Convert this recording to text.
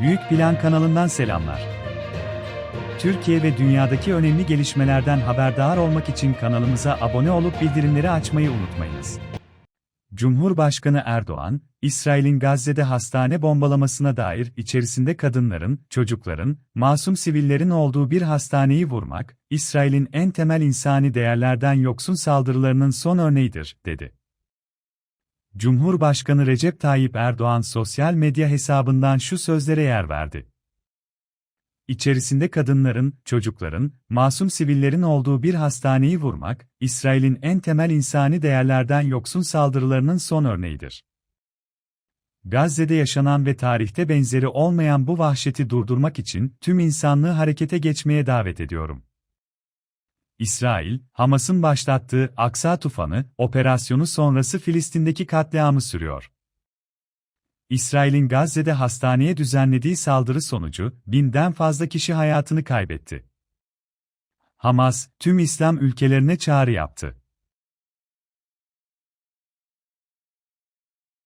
Büyük Plan kanalından selamlar. Türkiye ve dünyadaki önemli gelişmelerden haberdar olmak için kanalımıza abone olup bildirimleri açmayı unutmayınız. Cumhurbaşkanı Erdoğan, İsrail'in Gazze'de hastane bombalamasına dair içerisinde kadınların, çocukların, masum sivillerin olduğu bir hastaneyi vurmak, İsrail'in en temel insani değerlerden yoksun saldırılarının son örneğidir, dedi. Cumhurbaşkanı Recep Tayyip Erdoğan sosyal medya hesabından şu sözlere yer verdi. İçerisinde kadınların, çocukların, masum sivillerin olduğu bir hastaneyi vurmak, İsrail'in en temel insani değerlerden yoksun saldırılarının son örneğidir. Gazze'de yaşanan ve tarihte benzeri olmayan bu vahşeti durdurmak için tüm insanlığı harekete geçmeye davet ediyorum. İsrail, Hamas'ın başlattığı Aksa Tufanı operasyonu sonrası Filistin'deki katliamı sürüyor. İsrail'in Gazze'de hastaneye düzenlediği saldırı sonucu binden fazla kişi hayatını kaybetti. Hamas, tüm İslam ülkelerine çağrı yaptı.